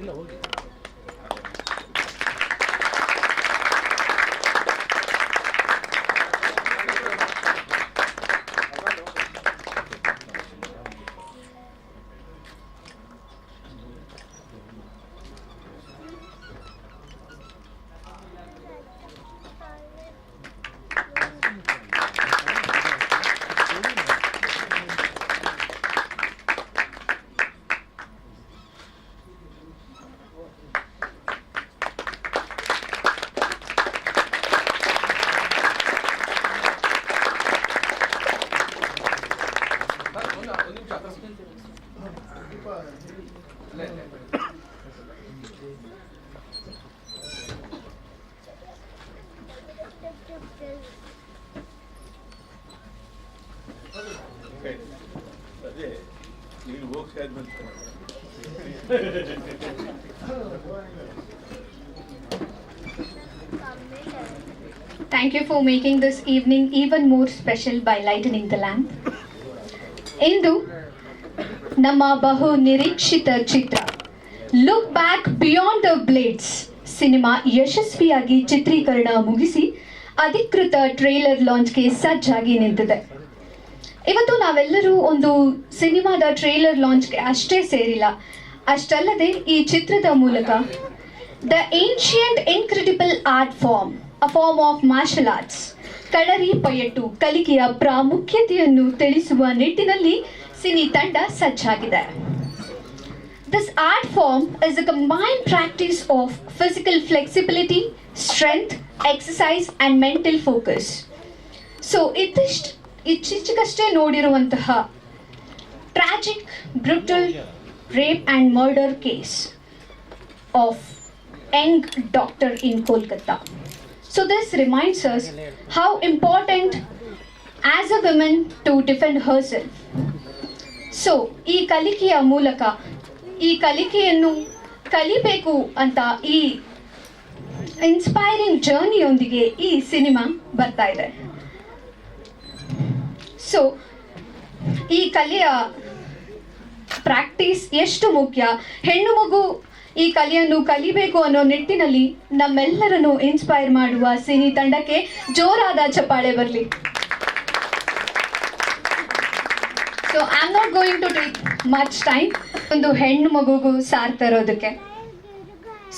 Quello? ಅದೇ ನೀವು ಹೋಗಿ ಆದ್ಮೇಲೆ Thank you for making this evening even more special by lightening the lamp. ಇಂದು ನಮ್ಮ ಬಹು ನಿರೀಕ್ಷಿತ ಚಿತ್ರ look back beyond the blades cinema ಯಶಸ್ವಿಯಾಗಿ ಚಿತ್ರೀಕರಣ ಮುಗಿಸಿ ಅಧಿಕೃತ ಟ್ರೇಲರ್ ಲಾಂಚ್ಗೆ ಸಜ್ಜಾಗಿ ನಿಂತಿದೆ ಇವತ್ತು ನಾವೆಲ್ಲರೂ ಒಂದು ಸಿನಿಮಾದ ಟ್ರೇಲರ್ ಲಾಂಚ್ಗೆ ಅಷ್ಟೇ ಸೇರಿಲ್ಲ. ಅಷ್ಟಲ್ಲದೆ ಈ ಚಿತ್ರದ ಮೂಲಕ the ancient incredible art form, a form of martial arts, Kalaripayattu, ಕಲಿಕೆಯ ಪ್ರಾಮುಖ್ಯತೆಯನ್ನು ತಿಳಿಸುವ ನಿಟ್ಟಿನಲ್ಲಿ ಸಿನಿ ತಂಡ ಸಜ್ಜಾಗಿದೆ. This art form is a combined practice of physical flexibility strength exercise and mental focus so ಇದಿಷ್ಟು ಇತ್ತೀಚೆಗಷ್ಟೇ ನೋಡಿರುವಂತಹ tragic brutal rape and murder case of young doctor in Kolkata so this reminds us how important as a women to defend herself so ಈ ಕಲಿಕೆಯ ಮೂಲಕ, ಈ ಕಲಿಕೆಯನ್ನು ಕಲಿಬೇಕು ಅಂತ ಈ ಇನ್ಸ್ಪೈರಿಂಗ್ ಜರ್ನಿಯೊಂದಿಗೆ ಈ ಸಿನಿಮಾ ಬರ್ತಾ ಇದೆ. ಸೊ ಈ ಕಲೆಯ ಪ್ರಾಕ್ಟೀಸ್ ಎಷ್ಟು ಮುಖ್ಯ? ಹೆಣ್ಣು ಮಗು ಈ ಕಲೆಯನ್ನು ಕಲಿಬೇಕು ಅನ್ನೋ ನಿಟ್ಟಿನಲ್ಲಿ ನಮ್ಮೆಲ್ಲರನ್ನು ಇನ್ಸ್ಪೈರ್ ಮಾಡುವ ಸಿನಿ ತಂಡಕ್ಕೆ ಜೋರಾದ ಚಪ್ಪಾಳೆ ಬರಲಿ. So I am not going to take much time ಒಂದು ಹೆಣ್ಣು ಮಗುಗೂ ಸಾರ್ತಾ ಇರೋದಕ್ಕೆ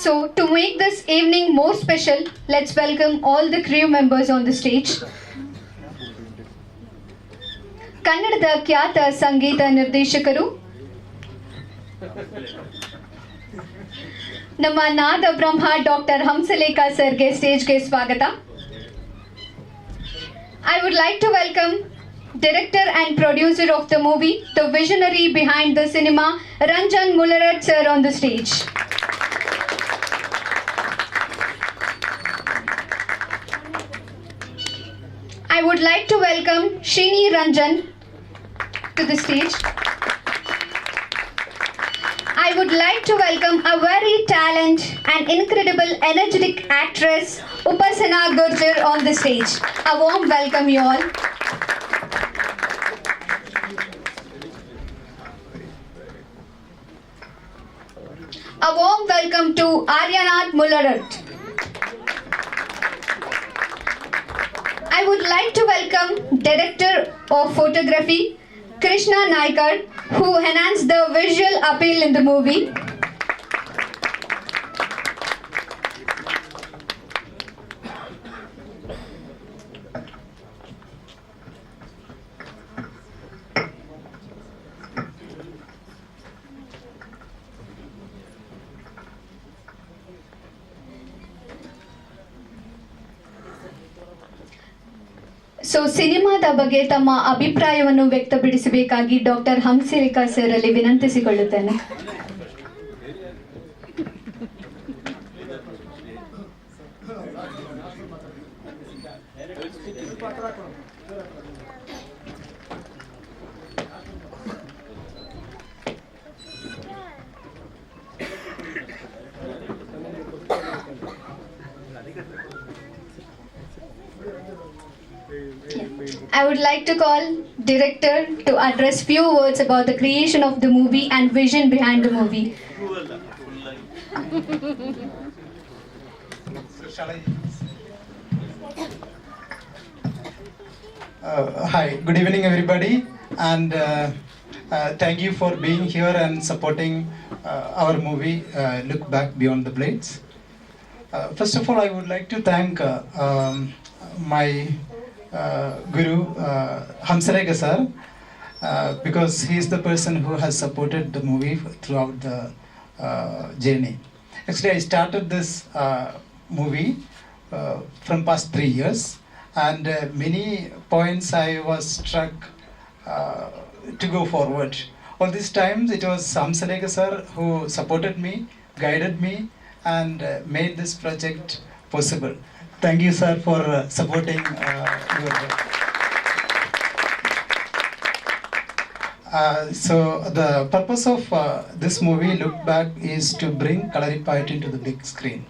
so to make this evening more special let's welcome all the crew members on the stage ಕನ್ನಡದ ಖ್ಯಾತ ಸಂಗೀತ ನಿರ್ದೇಶಕರು ನಮ್ಮ ನಾದ ಬ್ರಹ್ಮ ಡಾಕ್ಟರ್ ಹಂಸಲೇಖ ಸರ್ಗೆ ಸ್ಟೇಜ್ಗೆ ಸ್ವಾಗತ I would like to welcome director and producer of the movie, the visionary behind the cinema, Ranjan Mullarat sir on the stage. I would like to welcome Shini Ranjan to the stage. I would like to welcome a very talented and incredible energetic actress, Upasana Gurjar on the stage. A warm welcome you all. A warm welcome to Aryanath Mullarat. I would like to welcome Director of Photography, Krishna Naikar, who enhanced the visual appeal in the movie. ಸಿನಿಮಾದ ಬಗ್ಗೆ ತಮ್ಮ ಅಭಿಪ್ರಾಯವನ್ನು ವ್ಯಕ್ತಪಡಿಸಬೇಕಾಗಿ doctor Hamsalekha sir ಅಲ್ಲಿ ವಿನಂತಿಸಿಕೊಳ್ಳುತ್ತೇನೆ. I would like to call director to address few words about the creation of the movie and vision behind the movie. Uh, hi, good evening everybody and uh, uh, thank you for being here and supporting uh, our movie uh, Look Back Beyond the Blades. Uh, first of all, I would like to thank um, my guru uh, Hamsarega sir uh, because he is the person who has supported the movie throughout the uh, journey. Actually, I started this uh, movie uh, from past three years, and uh, many points I was struck uh, to go forward. All these times, it was Samsalega sir who supported me, guided me, and uh, made this project possible. Thank you, sir, for uh, supporting uh, your work. Uh, so the purpose of uh, this movie look back is to bring Kalaripayat into the big screen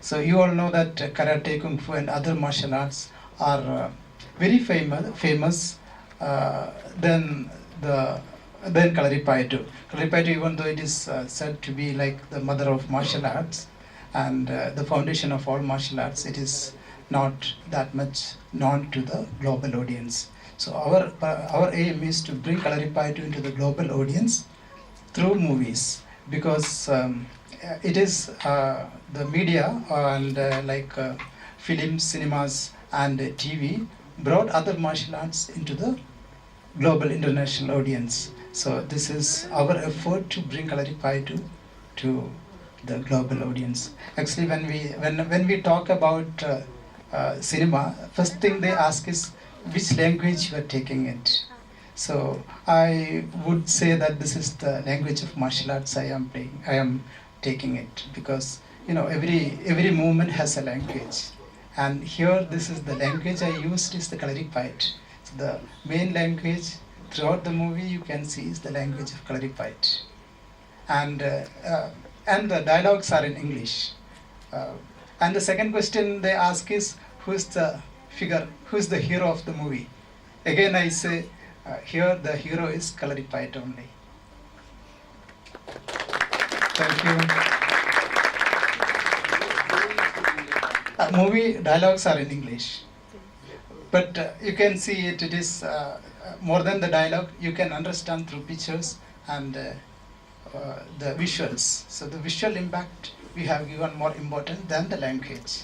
so you all know that karate kung fu and other martial arts are uh, very famous famous uh, than the than Kalaripayattu. Kalaripayattu even though it is uh, said to be like the mother of martial arts and uh, the foundation of all martial arts it is not that much known to the global audience so our uh, our aim is to bring Kalaripayattu into the global audience through movies because um, uh, it is uh, the media and uh, like uh, film, cinemas, and uh, TV brought other martial arts into the global international audience. So this is our effort to bring Kalaripayattu to the global audience. Actually, when we when when we talk about uh, cinema, first thing they ask is which language you are taking it. So I would say that this is the language of martial arts I am playing. I am taking it because you know every every movement has a language, and here this is the language I used is the Kalaripayat. So the main language throughout the movie you can see is the language of Kalaripayat, and uh, uh, and the dialogues are in English. Uh, and the second question they ask is who is the figure, who is the hero of the movie? Again I say uh, here the hero is Kalaripayat only. Thank you. Uh, movie dialogues are in English, but uh, you can see it. It is uh, uh, more than the dialogue. You can understand through pictures and uh, the visuals. So the visual impact we have given more important than the language.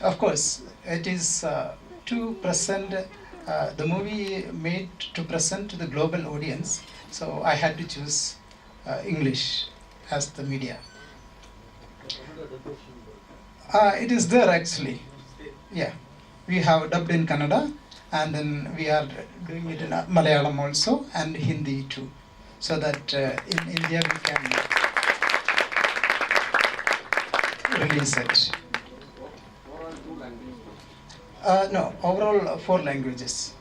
Of course, it is uh, to present uh, the movie made to present to the global audience. So I had to choose uh, English as the media. Uh, it is there actually. Yeah, we have dubbed in Kannada, and then we are doing it in Malayalam also and Hindi too, so that uh, in India we can release it. Uh, no, overall four languages.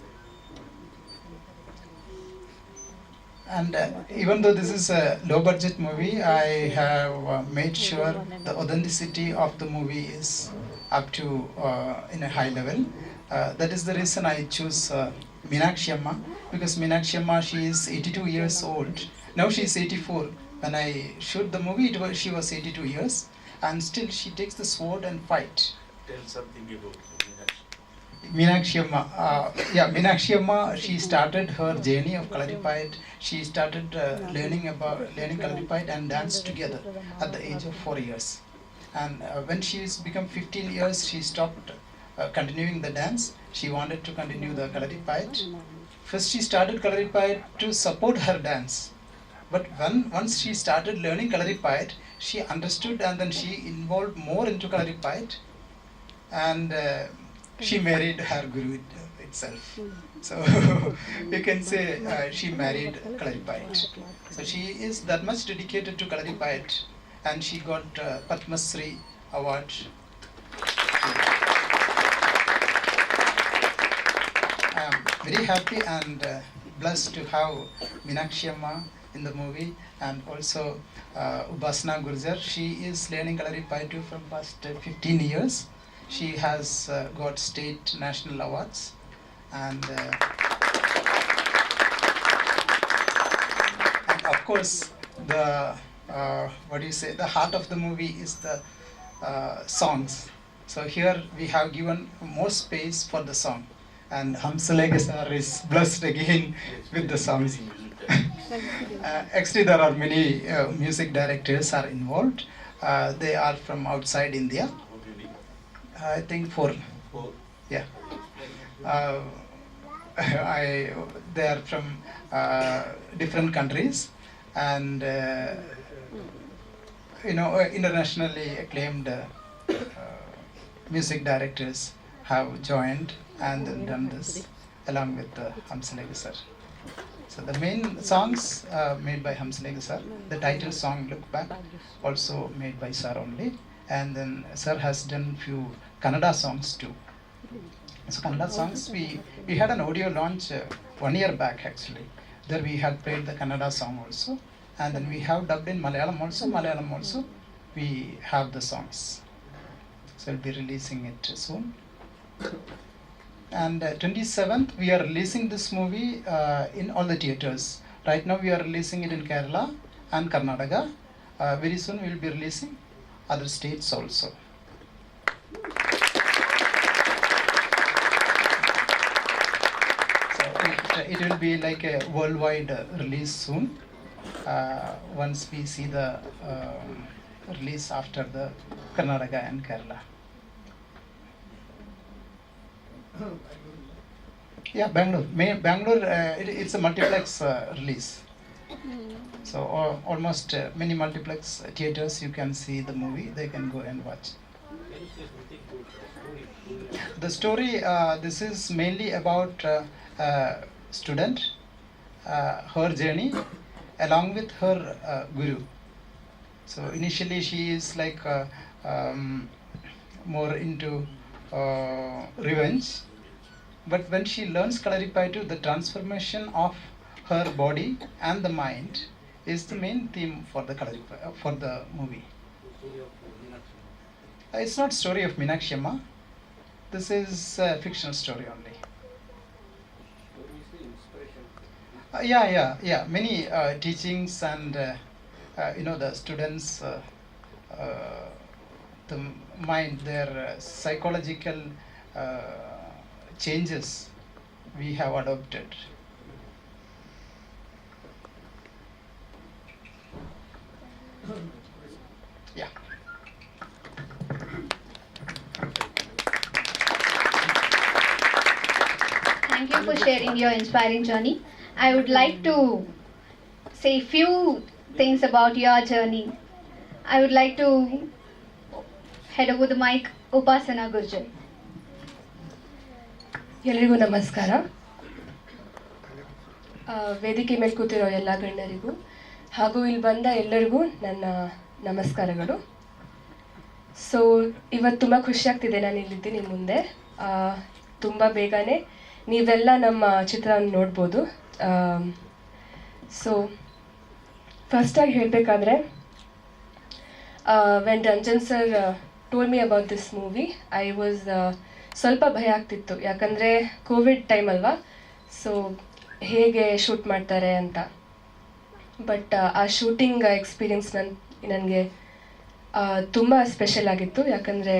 And uh, even though this is a low budget movie, I have uh, made sure the authenticity of the movie is up to uh, in a high level. Uh, that is the reason I choose uh, Meenakshi Amma because Meenakshi Amma she is 82 years old. Now she is 84. When I shoot the movie, it was, she was 82 years, and still she takes the sword and fight. Tell something about Meenakshi. Amma, uh, yeah, Meenakshi Amma, she started her journey of Kalaripayat. She started uh, learning about learning Kalaripayat and dance together at the age of four years. And uh, when she has become 15 years, she stopped uh, continuing the dance. She wanted to continue the Kalaripayat. First, she started Kalaripayat to support her dance. But when once she started learning Kalaripayat, she understood and then she involved more into Kalaripayat and uh, she married her guru itself. So you can say uh, she married Kalaripayat. So she is that much dedicated to Kalaripayat and she got uh, Padma Shri award. I am very happy and uh, blessed to have Meenakshi Amma in the movie and also uh, Gurjar. She is learning Kalaripayattu from past uh, 15 years. She has uh, got state national awards and, uh, and of course the uh, what do you say, the heart of the movie is the uh, songs. So here we have given more space for the song. And Hamsalega sir is blessed again with the songs. Uh, actually, there are many uh, music directors are involved. Uh, they are from outside India. I think four. Yeah. Uh, I they are from uh, different countries and uh, you know internationally acclaimed uh, uh, music directors have joined and done this along with uh, Hamsalega sir. So the main songs uh, made by Hamsalega sir, the title song Look Back also made by sir only and then sir has done few Kannada songs too. So Kannada songs, we, we had an audio launch uh, one year back actually. There we had played the Kannada song also. And then we have dubbed in Malayalam also. Malayalam also, we have the songs. So we'll be releasing it soon. And uh, 27th, we are releasing this movie uh, in all the theaters. Right now, we are releasing it in Kerala and Karnataka. Uh, very soon, we will be releasing other states also. So it, will be like a worldwide uh, release soon. Uh, once we see the um, release after the Karnataka and Kerala. Yeah, Bangalore. May, Bangalore, uh, it, it's a multiplex uh, release. So al- almost uh, many multiplex theaters you can see the movie. They can go and watch. The story, uh, this is mainly about uh, uh, student, uh, her journey, along with her uh, guru. So initially she is like uh, um, more into uh, revenge, but when she learns Kalaripayattu, the transformation of her body and the mind is the main theme for the Kalarippa, uh, for the movie. Uh, It's not story of Meenakshi Amma. This is a fictional story only. Uh, yeah, yeah, yeah. Many uh, teachings and uh, uh, you know the students, uh, uh, the mind, their uh, psychological uh, changes we have adopted. Yeah. Thank you for sharing your inspiring journey. I would like to say few things about your journey. I would like to head over the mic, Upasana Gurjar ಎಲ್ರಿಗೂ ನಮಸ್ಕಾರ. ವೇದಿಕೆ ಮೇಲೆ ಕೂತಿರೋ ಎಲ್ಲ ಗಣ್ಯರಿಗೂ ಹಾಗೂ ಇಲ್ಲಿ ಬಂದ ಎಲ್ಲರಿಗೂ ನನ್ನ ನಮಸ್ಕಾರಗಳು. ಸೊ ಇವತ್ತು ತುಂಬ ಖುಷಿಯಾಗ್ತಿದೆ ನಾನು ಇಲ್ಲಿದ್ದೀನಿ ಮುಂದೆ. ತುಂಬ ಬೇಗನೆ ನೀವೆಲ್ಲ ನಮ್ಮ ಚಿತ್ರವನ್ನು ನೋಡ್ಬೋದು. ಸೊ ಫಸ್ಟಾಗಿ ಹೇಳಬೇಕಾದ್ರೆ when Ranjan sir told me about this movie I was ಸ್ವಲ್ಪ ಭಯ ಆಗ್ತಿತ್ತು. ಯಾಕಂದರೆ ಕೋವಿಡ್ ಟೈಮ್ ಅಲ್ವಾ? ಸೊ ಹೇಗೆ ಶೂಟ್ ಮಾಡ್ತಾರೆ ಅಂತ. ಬಟ್ ಆ ಶೂಟಿಂಗ್ ಎಕ್ಸ್ಪೀರಿಯನ್ಸ್ ನನ್, ನನಗೆ ತುಂಬ ಸ್ಪೆಷಲ್ ಆಗಿತ್ತು. ಯಾಕಂದರೆ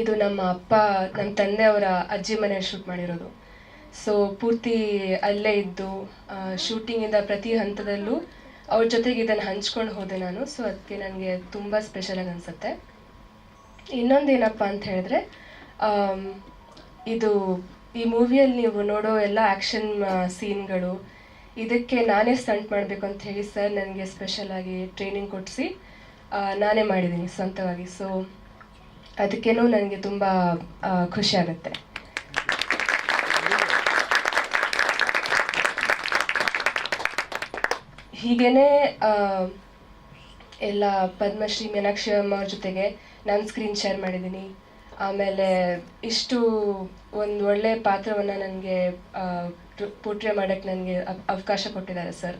ಇದು ನಮ್ಮ ಅಪ್ಪ ನಮ್ಮ ತಂದೆಯವರ ಅಜ್ಜಿ ಮನೆ ಶೂಟ್ ಮಾಡಿರೋದು. ಸೊ ಪೂರ್ತಿ ಅಲ್ಲೇ ಇದ್ದು ಶೂಟಿಂಗಿಂದ ಪ್ರತಿ ಹಂತದಲ್ಲೂ ಅವ್ರ ಜೊತೆಗೆ ಇದನ್ನು ಹಂಚ್ಕೊಂಡು ಹೋದೆ ನಾನು. ಸೊ ಅದಕ್ಕೆ ನನಗೆ ತುಂಬ ಸ್ಪೆಷಲಾಗಿ ಅನಿಸುತ್ತೆ. ಇನ್ನೊಂದೇನಪ್ಪ ಅಂತ ಹೇಳಿದ್ರೆ ಇದು ಈ ಮೂವಿಯಲ್ಲಿ ನೀವು ನೋಡೋ ಎಲ್ಲ ಆ್ಯಕ್ಷನ್ ಸೀನ್ಗಳು, ಇದಕ್ಕೆ ನಾನೇ ಸ್ಟಂಟ್ ಮಾಡಬೇಕು ಅಂತ ಹೇಳಿ ಸರ್ ನನಗೆ ಸ್ಪೆಷಲಾಗಿ ಟ್ರೈನಿಂಗ್ ಕೊಡಿಸಿ ನಾನೇ ಮಾಡಿದ್ದೀನಿ ಸ್ವಂತವಾಗಿ. ಸೊ, ಅದಕ್ಕೇನೂ ನನಗೆ ತುಂಬ ಖುಷಿ ಆಗುತ್ತೆ. ಎಲ್ಲ ಪದ್ಮಶ್ರೀ ಮೀನಾಕ್ಷಿ ಅಮ್ಮ ಅವ್ರ ಜೊತೆಗೆ ನಾನು ಸ್ಕ್ರೀನ್ ಶೇರ್ ಮಾಡಿದ್ದೀನಿ ಆಮೇಲೆ ಇಷ್ಟು ಒಂದು ಒಳ್ಳೆಯ ಪಾತ್ರವನ್ನು ನನಗೆ ಪೋಟ್ರೆ ಮಾಡೋಕ್ಕೆ ನನಗೆ ಅವಕಾಶ ಕೊಟ್ಟಿದ್ದಾರೆ ಸರ್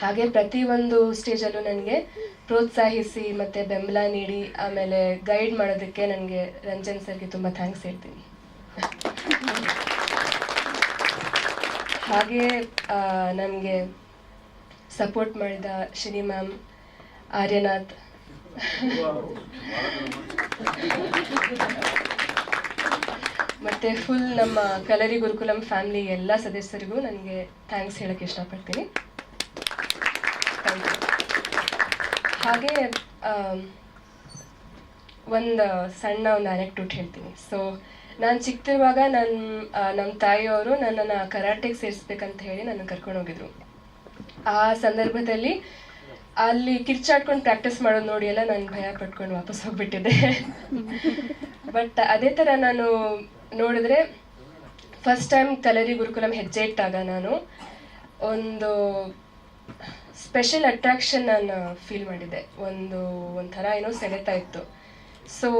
ಹಾಗೆ ಪ್ರತಿಯೊಂದು ಸ್ಟೇಜಲ್ಲೂ ನನಗೆ ಪ್ರೋತ್ಸಾಹಿಸಿ ಮತ್ತು ಬೆಂಬಲ ನೀಡಿ, ಆಮೇಲೆ ಗೈಡ್ ಮಾಡೋದಕ್ಕೆ ನನಗೆ ರಂಜನ್ ಸರ್ಗೆ ತುಂಬ ಥ್ಯಾಂಕ್ಸ್ ಹೇಳ್ತೀನಿ. ಹಾಗೆ ನನಗೆ ಸಪೋರ್ಟ್ ಮಾಡಿದ ಶ್ರೀ ಮ್ಯಾಮ್ ಆರ್ಯನಾಥ್ ಮತ್ತು ಫುಲ್ ನಮ್ಮ ಕಲರಿ ಗುರುಕುಲಂ ಫ್ಯಾಮಿಲಿ ಎಲ್ಲ ಸದಸ್ಯರಿಗೂ ನನಗೆ ಥ್ಯಾಂಕ್ಸ್ ಹೇಳಕ್ಕೆ ಇಷ್ಟಪಡ್ತೀನಿ. ಹಾಗೆ ಒಂದು ಸಣ್ಣ ಒಂದು ಅನೆಕ್ಟೂಟ್ ಹೇಳ್ತೀನಿ ಸೊ ನಾನು ಚಿಕ್ಕದಿರುವಾಗ ನನ್ನ ನಮ್ಮ ತಾಯಿಯವರು ನನ್ನನ್ನು ಕರಾಟೆಗೆ ಸೇರಿಸ್ಬೇಕಂತ ಹೇಳಿ ನನ್ನ ಕರ್ಕೊಂಡು ಹೋಗಿದ್ರು ಆ ಸಂದರ್ಭದಲ್ಲಿ ಅಲ್ಲಿ ಕಿರ್ಚಾಡ್ಕೊಂಡು ಪ್ರಾಕ್ಟೀಸ್ ಮಾಡೋದು ನೋಡಿ ಎಲ್ಲ ನಾನು ಭಯ ಪಟ್ಕೊಂಡು ವಾಪಸ್ ಹೋಗ್ಬಿಟ್ಟಿದ್ದೆ. ಬಟ್ ಅದೇ ಥರ ನಾನು ನೋಡಿದ್ರೆ ಫಸ್ಟ್ ಟೈಮ್ ಕಲರಿ ಗುರುಕುಲಂ ಹೆಜ್ಜೆ ಇಟ್ಟಾಗ ನಾನು ಒಂದು ಸ್ಪೆಷಲ್ ಅಟ್ರಾಕ್ಷನ್ ನಾನು ಫೀಲ್ ಮಾಡಿದ್ದೆ. ಒಂದು ಒಂಥರ ಏನೋ ಸೆಳೆತಾ ಇತ್ತು. ಸೊ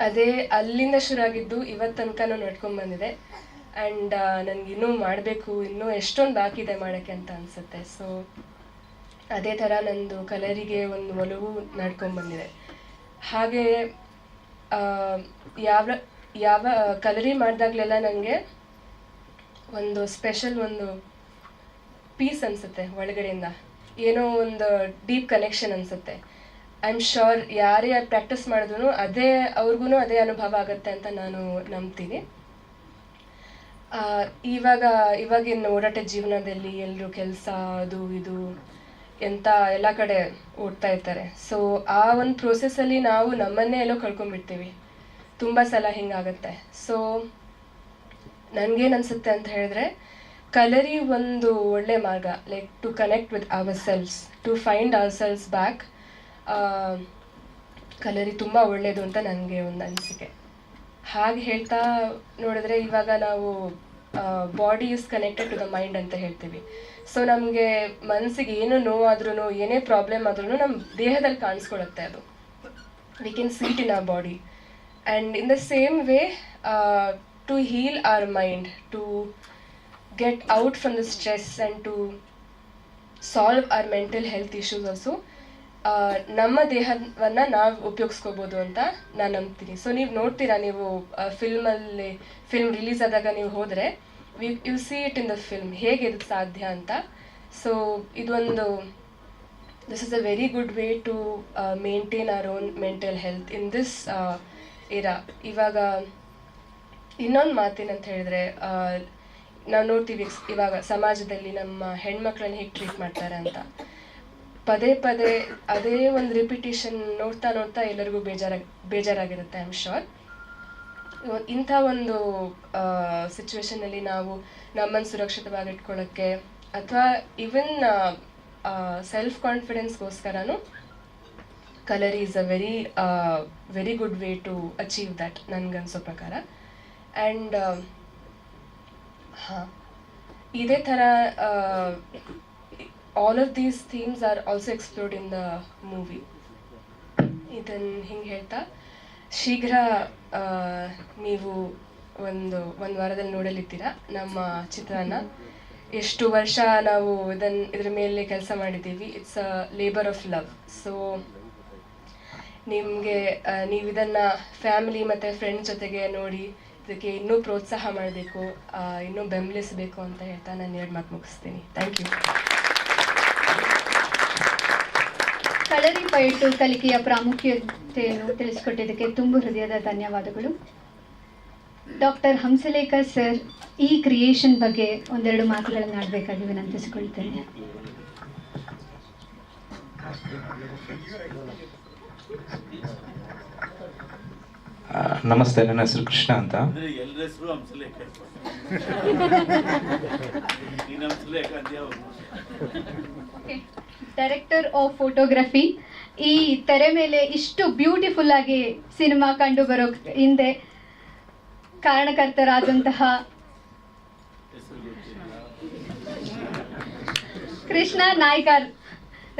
ಅದೇ ಅಲ್ಲಿಂದ ಶುರು ಆಗಿದ್ದು ಇವತ್ತು ತನಕ ನಾನು ನಡ್ಕೊಂಡು ಬಂದಿದೆ. ಆ್ಯಂಡ್ ನನಗೆ ಇನ್ನೂ ಮಾಡಬೇಕು ಇನ್ನೂ ಎಷ್ಟೊಂದು ಬಾಕಿ ಇದೆ ಮಾಡೋಕ್ಕೆ ಅಂತ ಅನಿಸುತ್ತೆ. ಸೊ ಅದೇ ಥರ ನಂದು ಕಲರಿಗೆ ಒಂದು ಒಲವು ನಡ್ಕೊಂಡ್ಬಂದಿದೆ ಹಾಗೆ ಯಾವ ಯಾವ, ಕಲರಿ ಮಾಡಿದಾಗಲೆಲ್ಲ ನನಗೆ ಒಂದು ಸ್ಪೆಷಲ್ ಒಂದು ಪೀಸ್ ಅನಿಸುತ್ತೆ ಒಳಗಡೆಯಿಂದ. ಏನೋ ಒಂದು ಡೀಪ್ ಕನೆಕ್ಷನ್ ಅನಿಸುತ್ತೆ. ಐ ಆಮ್ ಶೋರ್ ಯಾರೇ ಪ್ರಾಕ್ಟೀಸ್ ಮಾಡಿದ್ರು ಅದೇ ಅವ್ರಿಗೂ ಅದೇ ಅನುಭವ ಆಗುತ್ತೆ ಅಂತ ನಾನು ನಂಬ್ತೀನಿ. ಇವಾಗ, ಇವಾಗಿನ ಓಡಾಟ ಜೀವನದಲ್ಲಿ ಎಲ್ಲರೂ ಕೆಲಸ, ಅದು, ಇದು ಎಂತ ಎಲ್ಲ ಕಡೆ ಓಡ್ತಾ ಇರ್ತಾರೆ. ಸೊ ಆ ಒಂದು ಪ್ರೋಸೆಸ್ಸಲ್ಲಿ ನಾವು ನಮ್ಮನ್ನೇ ಎಲ್ಲೋ ಕಳ್ಕೊಂಡ್ಬಿಡ್ತೀವಿ. ತುಂಬ ಸಲ ಹಿಂಗಾಗತ್ತೆ. ಸೊ ನನಗೇನು ಅನಿಸುತ್ತೆ ಅಂತ ಹೇಳಿದ್ರೆ, ಕಲರಿ ಒಂದು ಒಳ್ಳೆ ಮಾರ್ಗ like to connect with ourselves to find ourselves back Kalari ತುಂಬ ಒಳ್ಳೆಯದು ಅಂತ ನನಗೆ ಒಂದು ಅನಿಸಿಕೆ. ಹಾಗೆ ಹೇಳ್ತಾ ನೋಡಿದ್ರೆ ಇವಾಗ ನಾವು body is connected to the mind ಅಂತ ಹೇಳ್ತೀವಿ. ಸೊ ನಮಗೆ ಮನಸ್ಸಿಗೆ ಏನು ನೋವಾದ್ರೂ ಏನೇ ಪ್ರಾಬ್ಲಮ್ ಆದ್ರೂ ನಮ್ಮ ದೇಹದಲ್ಲಿ ಕಾಣಿಸ್ಕೊಳತ್ತೆ ಅದು. We can seat in in body and in the same way to heal our mind to get out from the stress and to solve our mental health issues also ನಮ್ಮ ದೇಹವನ್ನ ನಾವು ಉಪಯೋಗಿಸ್ಕೋಬೋದು ಅಂತ ನಾನು ನಂಬ್ತೀನಿ. ಸೊ ನೀವು ನೋಡ್ತೀರಾ ನೀವು ಫಿಲ್ಮಲ್ಲಿ ಫಿಲ್ಮ್ ರಿಲೀಸ್ ಆದಾಗ ನೀವು ಹೋದರೆ you see it in the film ಹೇಗೆ ಇದಕ್ಕೆ ಸಾಧ್ಯ ಅಂತ? ಸೊ ಇದೊಂದು this is a very good way to maintain our own mental health in this era ಇವಾಗ, ಇನ್ನೊಂದು ಮಾತೇನಂತ ಹೇಳಿದ್ರೆ ನಾವು ನೋಡ್ತೀವಿ ಇವಾಗ ಸಮಾಜದಲ್ಲಿ ನಮ್ಮ ಹೆಣ್ಮಕ್ಳನ್ನ ಹೇಗೆ ಟ್ರೀಟ್ ಮಾಡ್ತಾರೆ ಅಂತ. ಪದೇ ಪದೇ ಅದೇ ಒಂದು ರಿಪಿಟೇಷನ್ ನೋಡ್ತಾ ನೋಡ್ತಾ ಎಲ್ಲರಿಗೂ ಬೇಜಾರಾಗಿ, ಬೇಜಾರಾಗಿರುತ್ತೆ ಐ ಆಮ್ ಶೋರ್ ಇಂಥ ಒಂದು ಸಿಚುವೇಶನಲ್ಲಿ ನಾವು ನಮ್ಮನ್ನು ಸುರಕ್ಷಿತವಾಗಿ ಇಟ್ಕೊಳ್ಳೋಕ್ಕೆ ಅಥವಾ even self ಕಾನ್ಫಿಡೆನ್ಸ್ಗೋಸ್ಕರನೂ Kalari is a very very good way to achieve that ನನಗನ್ಸೋ ಪ್ರಕಾರ. ಆ್ಯಂಡ್ ಹಾಂ, ಇದೇ ಥರ all of these themes are also explored in the movie ಇದನ್ನು ಹಿಂಗೆ ಹೇಳ್ತಾ ಶೀಘ್ರ ನೀವು ಒಂದು ಒಂದು ವಾರದಲ್ಲಿ ನೋಡಲಿದ್ದೀರಾ ನಮ್ಮ ಚಿತ್ರಾನ್ನ? ಎಷ್ಟು ವರ್ಷ ನಾವು ಇದನ್ನು ಇದ್ರ ಮೇಲೆ ಕೆಲಸ ಮಾಡಿದ್ದೀವಿ. It's a labour of love so ನಿಮಗೆ ನೀವು ಇದನ್ನು ಫ್ಯಾಮಿಲಿ ಮತ್ತು ಫ್ರೆಂಡ್ಸ್ ಜೊತೆಗೆ ನೋಡಿ, ಇದಕ್ಕೆ ಇನ್ನೂ ಪ್ರೋತ್ಸಾಹ ಮಾಡಬೇಕು ಇನ್ನೂ ಬೆಂಬಲಿಸಬೇಕು ಅಂತ ಹೇಳ್ತಾ ನಾನು ಎರಡು ಮಾತು ಮುಗಿಸ್ತೀನಿ. ಥ್ಯಾಂಕ್ ಯು ಕಳರಿ ಪೈಟು ಕಲಿಕೆಯ ಪ್ರಾಮುಖ್ಯತೆಯನ್ನು ತಿಳಿಸಿಕೊಟ್ಟಿದ್ದಕ್ಕೆ ತುಂಬ ಹೃದಯದ ಧನ್ಯವಾದಗಳು. ಡಾಕ್ಟರ್ ಹಂಸಲೇಖ ಸರ್ ಈ ಕ್ರಿಯೇಷನ್ ಬಗ್ಗೆ ಒಂದೆರಡು ಮಾತುಗಳನ್ನು ಆಡಬೇಕಾಗಿ ವಿನಂತಿಸಿಕೊಳ್ತೇನೆ. ಆ, ನಮಸ್ತೆ ನನ್ನ ಹೆಸರು ಕೃಷ್ಣ ಅಂತ. ಡೈರೆಕ್ಟರ್ ಆಫ್ ಫೋಟೋಗ್ರಫಿ ಈ ತೆರೆ ಮೇಲೆ ಇಷ್ಟು ಬ್ಯೂಟಿಫುಲ್ ಆಗಿ ಸಿನಿಮಾ ಕಂಡು ಬರೋ ಹಿಂದೆ ಕಾರಣಕರ್ತರಾದಂತಹ ಕೃಷ್ಣ ನಾಯ್ಕರ್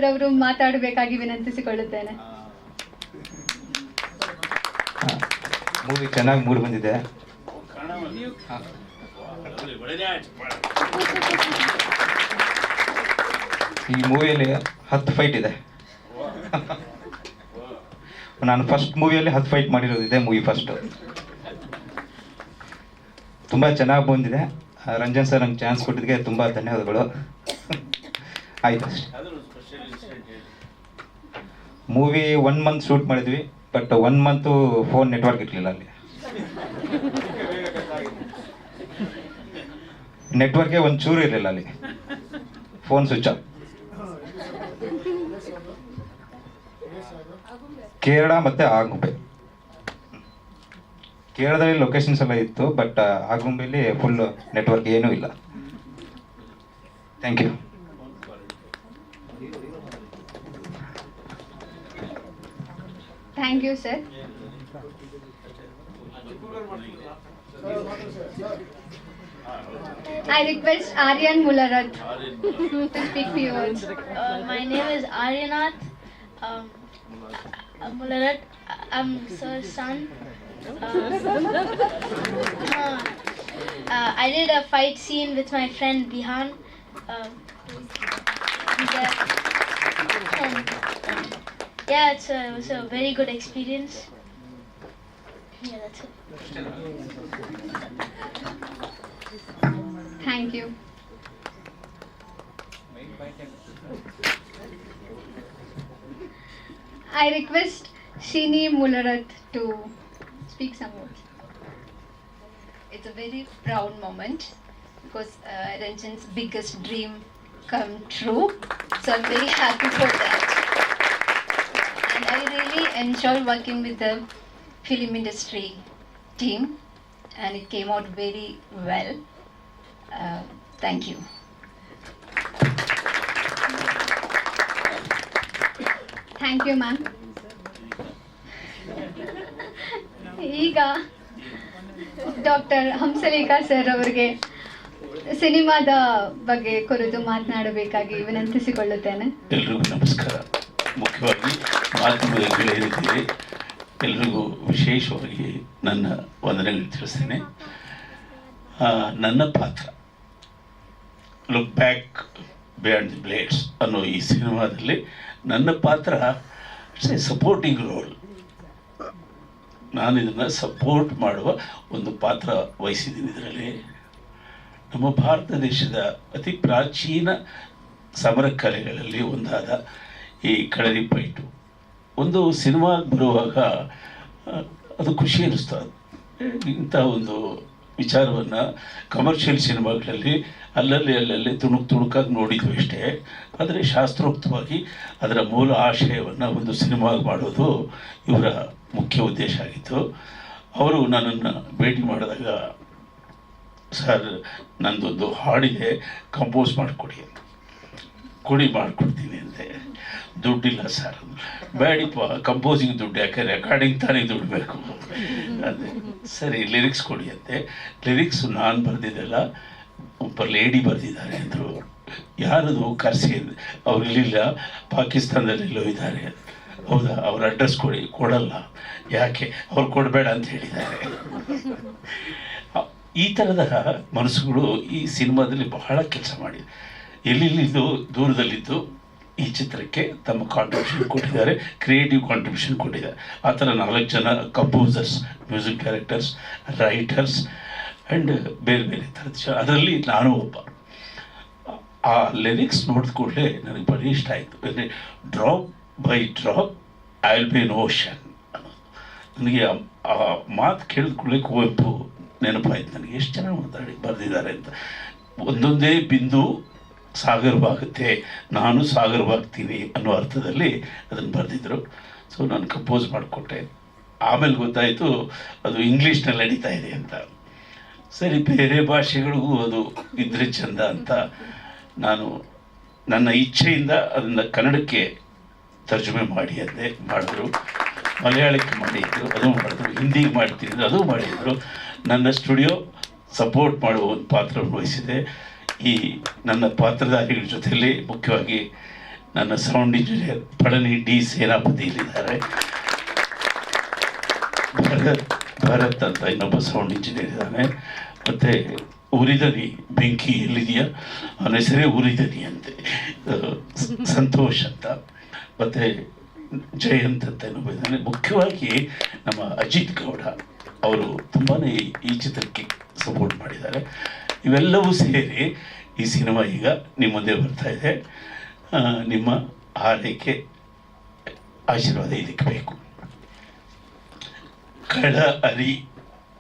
ರವರು ಮಾತಾಡಬೇಕಾಗಿ ವಿನಂತಿಸಿಕೊಳ್ಳುತ್ತೇನೆ. ಮೂವಿ ಚೆನ್ನಾಗಿ ಮೂಡಿ ಬಂದಿದೆ. ಈ ಮೂವಿಯಲ್ಲಿ ಹತ್ತು ಫೈಟ್ ಇದೆ. ನಾನು ಫಸ್ಟ್ ಮೂವಿಯಲ್ಲಿ ಹತ್ತು ಫೈಟ್ ಮಾಡಿರೋದು ಇದೆ ಮೂವಿ ಫಸ್ಟ್ ತುಂಬ ಚೆನ್ನಾಗಿ ಬಂದಿದೆ. ರಂಜನ್ ಸರ್ ನಂಗೆ ಚಾನ್ಸ್ ಕೊಟ್ಟಿದ್ದಕ್ಕೆ ತುಂಬ ಧನ್ಯವಾದಗಳು. ಆಯ್ತು ಮೂವಿ ಒನ್ ಮಂತ್ ಶೂಟ್ ಮಾಡಿದ್ವಿ but one month phone network ಇರಲಿಲ್ಲ ಅಲ್ಲಿ. ನೆಟ್ವರ್ಕೇ ಒಂದು ಚೂರು ಇರಲಿಲ್ಲ ಅಲ್ಲಿ. ಫೋನ್ ಸ್ವಿಚ್ ಆಫ್ ಕೇರಳ ಮತ್ತೆ ಆಗುಂಬೆ ಕೇರಳದಲ್ಲಿ ಲೊಕೇಶನ್ಸ್ ಎಲ್ಲ ಇತ್ತು ಬಟ್ ಆಗುಂಬೆಲಿ ಫುಲ್ ನೆಟ್ವರ್ಕ್ ಏನೂ ಇಲ್ಲ thank you thank you sir I request Aryan Mularath to speak few words. Uh, my name is Aryanath um, uh, I'm Sir's son. Uh, uh, uh, I did a fight scene with my friend Bihan. Um, yeah, um, yeah it's a, it was a very good experience. Yeah, that's it. Thank you. I request Shini Mularath to speak some words. It's a very proud moment because uh, Ranjan's biggest dream come true. So I'm very happy for that. And I really enjoy working with the film industry team and it came out very well. Uh, thank you. Thank you ma'am ಈಗ doctor Hamsalekha sir ಅವರಿಗೆ ಸಿನಿಮಾದ ಬಗ್ಗೆ ಕುರಿತು ಮಾತನಾಡಬೇಕಾಗಿ ವಿನಂತಿಸಿಕೊಳ್ಳುತ್ತೇನೆ. ಎಲ್ರಿಗೂ ನಮಸ್ಕಾರ. ಮುಖ್ಯವಾಗಿ ಮಾಧ್ಯಮದ ಎಲ್ರಿಗೂ ವಿಶೇಷವಾಗಿ ನನ್ನ ವಂದನೆಗಳು ತಿಳಿಸ್ತೇನೆ. ನನ್ನ ಪಾತ್ರ look back beyond the blades ಅನ್ನೋ ಈ ಸಿನಿಮಾದಲ್ಲಿ ನನ್ನ ಪಾತ್ರ ಸಪೋರ್ಟಿಂಗ್ ರೋಲ್ ನಾನು ಇದನ್ನು ಸಪೋರ್ಟ್ ಮಾಡುವ ಒಂದು ಪಾತ್ರ ವಹಿಸಿದ್ದೀನಿ ಇದರಲ್ಲಿ. ನಮ್ಮ ಭಾರತ ದೇಶದ ಅತಿ ಪ್ರಾಚೀನ ಸಮರ ಕಲೆಗಳಲ್ಲಿ ಒಂದಾದ ಈ ಕಳರಿ ಪೈಟು. ಒಂದು ಸಿನಿಮಾ ಬರುವಾಗ ಅದು ಖುಷಿ ಅನ್ನಿಸ್ತದೆ ಇಂಥ ಒಂದು ವಿಚಾರವನ್ನು ಕಮರ್ಷಿಯಲ್ ಸಿನಿಮಾಗಳಲ್ಲಿ ಅಲ್ಲಲ್ಲಿ ಅಲ್ಲಲ್ಲಿ ತುಣುಕು ತುಣುಕಾಗಿ ನೋಡಿದ್ವಿ ಅಷ್ಟೇ. ಆದರೆ ಶಾಸ್ತ್ರೋಕ್ತವಾಗಿ ಅದರ ಮೂಲ ಆಶಯವನ್ನು ಒಂದು ಸಿನಿಮಾ ಮಾಡೋದು ಇವರ ಮುಖ್ಯ ಉದ್ದೇಶ ಆಗಿತ್ತು. ಅವರು ನನ್ನನ್ನು ಭೇಟಿ ಮಾಡಿದಾಗ, ಸರ್, ನಂದೊಂದು ಹಾಡಿದೆ ಕಂಪೋಸ್ ಮಾಡಿಕೊಡಿ ಅಂತ. ಕೊಡಿ, ಮಾಡಿಕೊಡ್ತೀನಿ ಅಂದೆ ದುಡ್ಡಿಲ್ಲ ಸರ್. ಬೇಡಿಪ್ಪ ಕಂಪೋಸಿಂಗ್ ದುಡ್ಡು, ಯಾಕೆ ರೆಕಾರ್ಡಿಂಗ್ ತಾನೇ ದುಡ್ಡು ಬೇಕು? ಅದೇ. ಸರಿ, ಲಿರಿಕ್ಸ್ ಕೊಡಿ ಅಂತೆ. ಲಿರಿಕ್ಸ್ ನಾನು ಬರೆದಿದ್ದೆಲ್ಲ, ಒಬ್ಬ ಲೇಡಿ ಬರೆದಿದ್ದಾರೆ, ಅಂದರು. ಯಾರದು ಕರೆಸಿ ಅವ್ರು ಇಲ್ಲಿಲ್ಲ ಪಾಕಿಸ್ತಾನದಲ್ಲಿ ಎಲ್ಲೋ ಇದ್ದಾರೆ. ಹೌದಾ? ಅವ್ರ ಅಡ್ರೆಸ್ ಕೊಡಿ, ಕೊಡಲ್ಲ. ಯಾಕೆ? ಅವ್ರು ಕೊಡಬೇಡ ಅಂತ ಹೇಳಿದ್ದಾರೆ. ಈ ಥರದ ಮನಸ್ಸುಗಳು ಈ ಸಿನಿಮಾದಲ್ಲಿ ಬಹಳ ಕೆಲಸ ಮಾಡಿದೆ. ಎಲ್ಲಿಲ್ಲಿದ್ದು ದೂರದಲ್ಲಿದ್ದು ಈ ಚಿತ್ರಕ್ಕೆ ತಮ್ಮ ಕಾಂಟ್ರಿಬ್ಯೂಷನ್ ಕೊಟ್ಟಿದ್ದಾರೆ ಕ್ರಿಯೇಟಿವ್ ಕಾಂಟ್ರಿಬ್ಯೂಷನ್ ಕೊಟ್ಟಿದ್ದಾರೆ. ಆ ಥರ ನಾಲ್ಕು ಜನ composers music directors writers and ಬೇರೆ ಬೇರೆ ಥರದ ಅದರಲ್ಲಿ ನಾನು ಒಬ್ಬ. ಆ ಲಿರಿಕ್ಸ್ ನೋಡಿದ ಕೂಡಲೇ ನನಗೆ ಬರೀ ಇಷ್ಟ ಆಯಿತು. ಅಂದರೆ drop by drop I will be an ocean ನನಗೆ ಆ ಮಾತು ಕೇಳಿದ ಕೂಡಲೇ ಕುವೆಂಪು ನೆನಪಾಯ್ತು ನನಗೆ, ಎಷ್ಟು ಚೆನ್ನಾಗಿ ಮಾತಾಡಿ, ಬರೆದಿದ್ದಾರೆ ಅಂತ. ಒಂದೊಂದೇ ಬಿಂದು ಸಾಗರವಾಗುತ್ತೆ ನಾನು ಸಾಗರವಾಗ್ತೀನಿ ಅನ್ನೋ ಅರ್ಥದಲ್ಲಿ ಅದನ್ನು ಬರೆದಿದ್ದರು ಸೊ ನಾನು ಕಂಪೋಸ್ ಮಾಡಿಕೊಟ್ಟೆ. ಆಮೇಲೆ ಗೊತ್ತಾಯಿತು, ಅದು ಇಂಗ್ಲೀಷ್ನಲ್ಲಿ ನಡೀತಾ ಇದೆ ಅಂತ. ಸರಿ, ಬೇರೆ ಭಾಷೆಗಳಿಗೂ ಅದು ಇದ್ರೆ ಚಂದ ಅಂತ. ನಾನು ನನ್ನ ಇಚ್ಛೆಯಿಂದ ಅದನ್ನು ಕನ್ನಡಕ್ಕೆ ತರ್ಜುಮೆ ಮಾಡಿ ಅಂದೆ ಮಾಡಿದ್ರು, ಮಲಯಾಳಕ್ಕೆ ಮಾಡಿದ್ರು, ಅದು ಮಾಡಿದ್ರು, ಹಿಂದಿಗೆ ಮಾಡ್ತಿದ್ರು, ಅದು ಮಾಡಿದರು. ನನ್ನ ಸ್ಟುಡಿಯೋ ಸಪೋರ್ಟ್ ಮಾಡುವ ಒಂದು ಪಾತ್ರ ವಹಿಸಿದೆ. ಈ ನನ್ನ ಪಾತ್ರಧಾರಿಗಳ ಜೊತೆಯಲ್ಲಿ ಮುಖ್ಯವಾಗಿ ನನ್ನ sound engineer Palani D Senapathi ಇಲ್ಲಿದ್ದಾರೆ. ಭರತ್ ಭರತ್ ಅಂತ ಇನ್ನೊಬ್ಬ ಸೌಂಡ್ ಇಂಜಿನಿಯರ್ ಇದ್ದಾನೆ. ಮತ್ತು ಉರಿದನಿ ಬೆಂಕಿ ಎಲ್ಲಿದೆಯಾ? ಅವನ ಹೆಸರೇ ಉರಿದನಿ ಅಂತೆ. ಸಂತೋಷ ಅಂತ. ಮತ್ತು ಜಯಂತ್ ಅಂತ ನೋಡಿದ್ದಾನೆ ಮುಖ್ಯವಾಗಿ ನಮ್ಮ ಅಜಿತ್ ಗೌಡ ಅವರು ತುಂಬಾ ಈ ಚಿತ್ರಕ್ಕೆ ಸಪೋರ್ಟ್ ಮಾಡಿದ್ದಾರೆ. ಇವೆಲ್ಲವೂ ಸೇರಿ ಈ ಸಿನಿಮಾ ಈಗ ನಿಮ್ಮ ಮುಂದೆ ಬರ್ತಾ ಇದೆ. ನಿಮ್ಮ ಆರೈಕೆ ಆಶೀರ್ವಾದ ಇದಕ್ಕೆ ಬೇಕು. ಕಳ ಅರಿ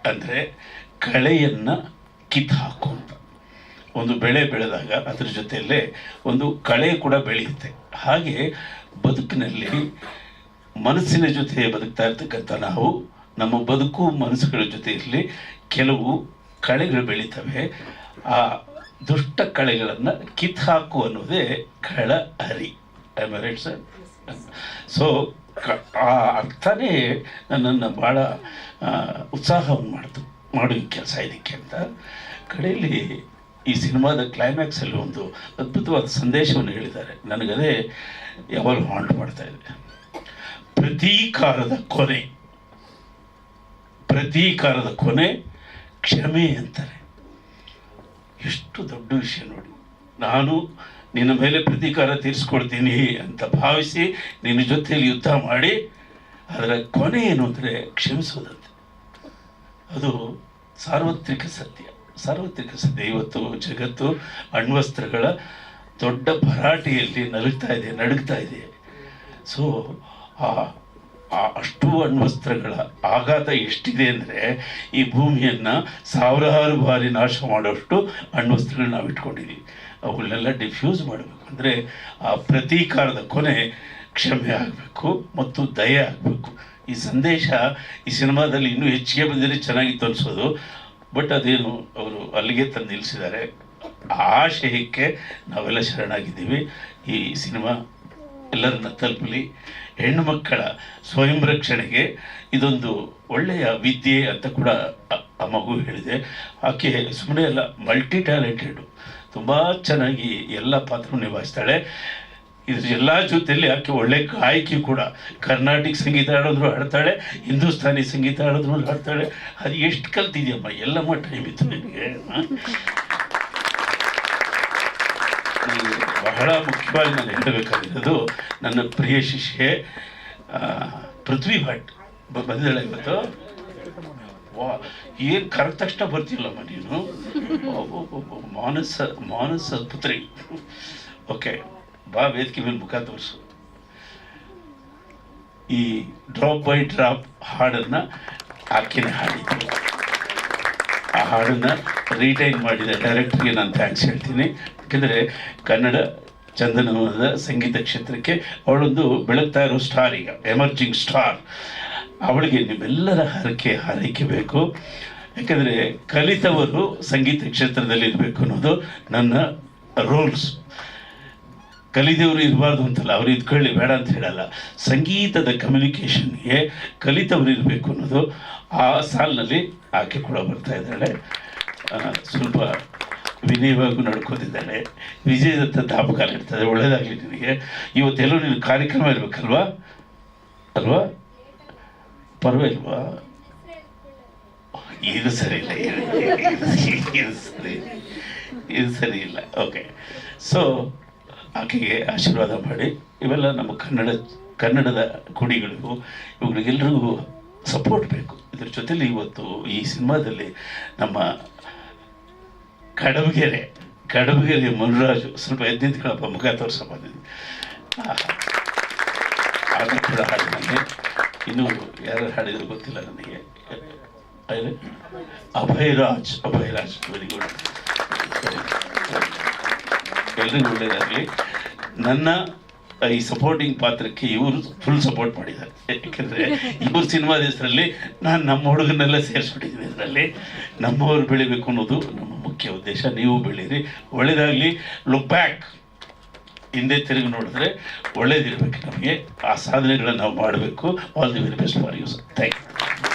ಅಂದರೆ ಕಳೆಯನ್ನು ಕಿತ್ತು ಹಾಕು ಅಂತ ಒಂದು ಬೆಳೆ ಬೆಳೆದಾಗ ಅದ್ರ ಜೊತೆಯಲ್ಲೇ ಒಂದು ಕಳೆ ಕೂಡ ಬೆಳೆಯುತ್ತೆ. ಹಾಗೆ ಬದುಕಿನಲ್ಲಿ ಮನಸ್ಸಿನ ಜೊತೆ ಬದುಕ್ತಾ ಇರ್ತಕ್ಕಂಥ ನಾವು, ನಮ್ಮ ಬದುಕು ಮನಸ್ಸುಗಳ ಜೊತೆಯಲ್ಲಿ ಕೆಲವು ಕಳೆಗಳು ಬೆಳೀತವೆ. ಆ ದುಷ್ಟ ಕಳೆಗಳನ್ನು ಕಿತ್ ಹಾಕು ಅನ್ನೋದೇ ಕಳ ಹರಿ. ರೈಟ್ ಸರ್ ಸೊ ಆ ಅರ್ಥನೇ ನನ್ನನ್ನು ಭಾಳ ಉತ್ಸಾಹವನ್ನು ಮಾಡ್ತು ಮಾಡೋ ಕೆಲಸ ಇದಕ್ಕೆ ಅಂತ. ಕಡೆಯಲ್ಲಿ ಈ ಸಿನಿಮಾದ ಕ್ಲೈಮ್ಯಾಕ್ಸಲ್ಲಿ ಒಂದು ಅದ್ಭುತವಾದ ಸಂದೇಶವನ್ನು ಹೇಳಿದ್ದಾರೆ. ನನಗದೇ ಯಾವಾಗಲೂ ಹಾಂಟ್ ಮಾಡ್ತಾ ಇದೆ. ಪ್ರತೀಕಾರದ ಕೊನೆ. ಪ್ರತೀಕಾರದ ಕೊನೆ ಕ್ಷಮೆ ಅಂತಾರೆ. ಎಷ್ಟು ದೊಡ್ಡ ವಿಷಯ ನೋಡಿ. ನಾನು ನಿನ್ನ ಮೇಲೆ ಪ್ರತೀಕಾರ ತೀರಿಸ್ಕೊಳ್ತೀನಿ ಅಂತ ಭಾವಿಸಿ ನಿನ್ನ ಜೊತೆಯಲ್ಲಿ ಯುದ್ಧ ಮಾಡಿ ಅದರ ಕೊನೆ ಏನು ಅಂದರೆ ಕ್ಷಮಿಸೋದಂತೆ. ಅದು ಸಾರ್ವತ್ರಿಕ ಸತ್ಯ. ಸಾರ್ವತ್ರಿಕ ದೇವತ್ತು ಇವತ್ತು ಜಗತ್ತು ಅಣ್ವಸ್ತ್ರಗಳ ದೊಡ್ಡ ಭರಾಟೆಯಲ್ಲಿ ನಲುಗ್ತಾ ಇದೆ, ನಡುಗ್ತಾ ಇದೆ. ಸೊ ಆ ಅಷ್ಟು ಅಣ್ವಸ್ತ್ರಗಳ ಆಘಾತ ಎಷ್ಟಿದೆ ಅಂದರೆ ಈ ಭೂಮಿಯನ್ನು ಸಾವಿರಾರು ಬಾರಿ ನಾಶ ಮಾಡೋಷ್ಟು ಅಣ್ವಸ್ತ್ರಗಳು ನಾವು ಇಟ್ಕೊಂಡಿದ್ದೀವಿ ಅವುಗಳನ್ನೆಲ್ಲ ಡಿಫ್ಯೂಸ್ ಮಾಡಬೇಕು. ಅಂದರೆ ಆ ಪ್ರತೀಕಾರದ ಕೊನೆ ಕ್ಷಮೆ ಆಗಬೇಕು ಮತ್ತು ದಯೆ ಆಗಬೇಕು. ಈ ಸಂದೇಶ ಈ ಸಿನಿಮಾದಲ್ಲಿ ಇನ್ನೂ ಹೆಚ್ಚಿಗೆ ಬಂದರೆ ಚೆನ್ನಾಗಿತ್ತು ಅನಿಸೋದು ಬಟ್ ಅದೇನು ಅವರು ಅಲ್ಲಿಗೆ ತಂದು ನಿಲ್ಲಿಸಿದ್ದಾರೆ. ಆ ಆಶಯಕ್ಕೆ ನಾವೆಲ್ಲ ಶರಣಾಗಿದ್ದೀವಿ. ಈ ಸಿನಿಮಾ ಎಲ್ಲರನ್ನ ತಲುಪಲಿ. ಹೆಣ್ಣು ಮಕ್ಕಳ ಸ್ವಯಂ ರಕ್ಷಣೆಗೆ ಇದೊಂದು ಒಳ್ಳೆಯ ವಿದ್ಯೆ ಅಂತ ಕೂಡ ಆ ಮಗು ಹೇಳಿದೆ. ಆಕೆ ಸುಮ್ಮನೆ ಅಲ್ಲ ಮಲ್ಟಿ ಟ್ಯಾಲೆಂಟೆಡು ತುಂಬ ಚೆನ್ನಾಗಿ ಎಲ್ಲ ಪಾತ್ರ ನಿಭಾಯಿಸ್ತಾಳೆ. ಇದ್ರ ಎಲ್ಲ ಜೊತೆಯಲ್ಲಿ ಆಕೆ ಒಳ್ಳೆ ಗಾಯಕಿ ಕೂಡ? ಕರ್ನಾಟಕ ಸಂಗೀತ ಹಾಡೋದ್ರು ಹಾಡ್ತಾಳೆ, ಹಿಂದೂಸ್ತಾನಿ ಸಂಗೀತ ಹಾಡೋದ್ರು ಹಾಡ್ತಾಳೆ. ಅದು ಎಷ್ಟು ಕಲ್ತಿದ್ಯಮ್ಮ? ಎಲ್ಲಮ್ಮ ಟೈಮ್ ಇತ್ತು ನನಗೆ ಬಹಳ ಮುಖ್ಯವಾಗಿ ನಾನು ಹೇಳಬೇಕಾಗಿರೋದು ನನ್ನ ಪ್ರಿಯ ಶಿಷ್ಯೆ ಪೃಥ್ವಿ ಭಟ್. ಬಂದಿದ್ದಾಳೆ ಇವತ್ತು. ವಾ, ಏನು ಕರೆದ ತಕ್ಷಣ ಬರ್ತಿಲ್ಲಮ್ಮ ನೀನು? ಮಾನಸ ಮಾನಸ ಪುತ್ರಿ. ಓಕೆ. ಬಾ ವೇದಿಕೆ ಮೇಲೆ ಮುಖ ತೋರಿಸು. ಈ ಡ್ರಾಪ್ ಬೈ ಡ್ರಾಪ್ ಹಾಡನ್ನು ಆಕೆನೇ ಹಾಡಿದ್ದು ಆ ಹಾಡನ್ನು ರೀಟೈನ್ ಮಾಡಿದ ಡೈರೆಕ್ಟ್ರಿಗೆ ನಾನು ಥ್ಯಾಂಕ್ಸ್ ಹೇಳ್ತೀನಿ. ಯಾಕೆಂದರೆ ಕನ್ನಡ ಚಂದನವನದ ಸಂಗೀತ ಕ್ಷೇತ್ರಕ್ಕೆ ಅವಳೊಂದು ಬೆಳಗ್ತಾ ಇರೋ ಸ್ಟಾರ್ ಈಗ ಎಮರ್ಜಿಂಗ್ ಸ್ಟಾರ್ ಅವಳಿಗೆ ನಿಮ್ಮೆಲ್ಲರ ಹರಕೆ ಹಾರೈಕೆ ಬೇಕು. ಯಾಕೆಂದರೆ ಕಲಿತವರು ಸಂಗೀತ ಕ್ಷೇತ್ರದಲ್ಲಿ ಇರಬೇಕು ಅನ್ನೋದು ನನ್ನ ರೂಲ್ಸ್ ಕಲಿದವರು ಇರಬಾರ್ದು ಅಂತಲ್ಲ, ಅವ್ರು ಇದ್ಕೊಳ್ಳಿ, ಬೇಡ ಅಂತ ಹೇಳಲ್ಲ. ಸಂಗೀತದ ಕಮ್ಯುನಿಕೇಷನ್ಗೆ ಕಲಿತವರು ಇರಬೇಕು ಅನ್ನೋದು ಆ ಸಾಲಿನಲ್ಲಿ ಆಕೆ ಕೂಡ ಬರ್ತಾ ಇದ್ದಾಳೆ. ಸ್ವಲ್ಪ ವಿನಯವಾಗಿ ನಡ್ಕೋತಿದ್ದಾಳೆ. ವಿಜಯದತ್ತ ದಾಪಕಾಲ ಇರ್ತದೆ ಒಳ್ಳೆಯದಾಗಲಿ ನಿನಗೆ. ಇವತ್ತೆಲ್ಲೋ ನಿನ್ನ ಕಾರ್ಯಕ್ರಮ ಇರಬೇಕಲ್ವಾ? ಅಲ್ವಾ? ಪರವಾಗಿಲ್ವಾ? ಇದು ಸರಿ ಇಲ್ಲ ಇದು ಸರಿ ಇದು ಸರಿ ಇಲ್ಲ. ಓಕೆ ಸೊ ಆಕೆಗೆ ಆಶೀರ್ವಾದ ಮಾಡಿ. ಇವೆಲ್ಲ ನಮ್ಮ ಕನ್ನಡ, ಕನ್ನಡದ ಕುಡಿಗಳಿಗೂ ಇವುಗಳಿಗೆಲ್ಲರಿಗೂ ಸಪೋರ್ಟ್ ಬೇಕು. ಇದ್ರ ಜೊತೆಲಿ ಇವತ್ತು ಈ ಸಿನಿಮಾದಲ್ಲಿ ನಮ್ಮ ಕಡಬಗೆರೆ ಕಡಬಗೆರೆ ಮನುರಾಜು ಸ್ವಲ್ಪ ಎದ್ದಿದ್ದು ಕೇಳಪ್ಪ, ಮುಖ ತೋರ್ಸಪ್ಪ ಆತ ಕೂಡ ಹಾಡಿನಲ್ಲಿ ಇನ್ನು ಯಾರು ಹಾಡಿದ್ರು ಗೊತ್ತಿಲ್ಲ ನನಗೆ? ಅಭಯರಾಜ್ ಅಭಯರಾಜ್ ವೆರಿ ಗುಡ್ ಎಲ್ರಿಗೂ ಒಳ್ಳೇದಾಗಲಿ ನನ್ನ ಈ ಸಪೋರ್ಟಿಂಗ್ ಪಾತ್ರಕ್ಕೆ ಇವರು ಫುಲ್ ಸಪೋರ್ಟ್ ಮಾಡಿದ್ದಾರೆ. ಯಾಕೆಂದರೆ ಇವ್ರ ಸಿನಿಮಾದ ಹೆಸರಲ್ಲಿ ನಾನು ನಮ್ಮ ಹುಡುಗನೆಲ್ಲ ಸೇರಿಸ್ಬಿಟ್ಟಿದ್ದೀನಿ ಇದರಲ್ಲಿ. ನಮ್ಮವ್ರು ಬೆಳಿಬೇಕು ಅನ್ನೋದು ನಮ್ಮ ಮುಖ್ಯ ಉದ್ದೇಶ. ನೀವು ಬೆಳೀರಿ. ಒಳ್ಳೇದಾಗಲಿ ಲುಕ್ ಬ್ಯಾಕ್ ಹಿಂದೆ ತಿರುಗಿ ನೋಡಿದ್ರೆ ಒಳ್ಳೇದಿರಬೇಕು ನಮಗೆ. ಆ ಸಾಧನೆಗಳನ್ನು ನಾವು ಮಾಡಬೇಕು. All the very best for you thank you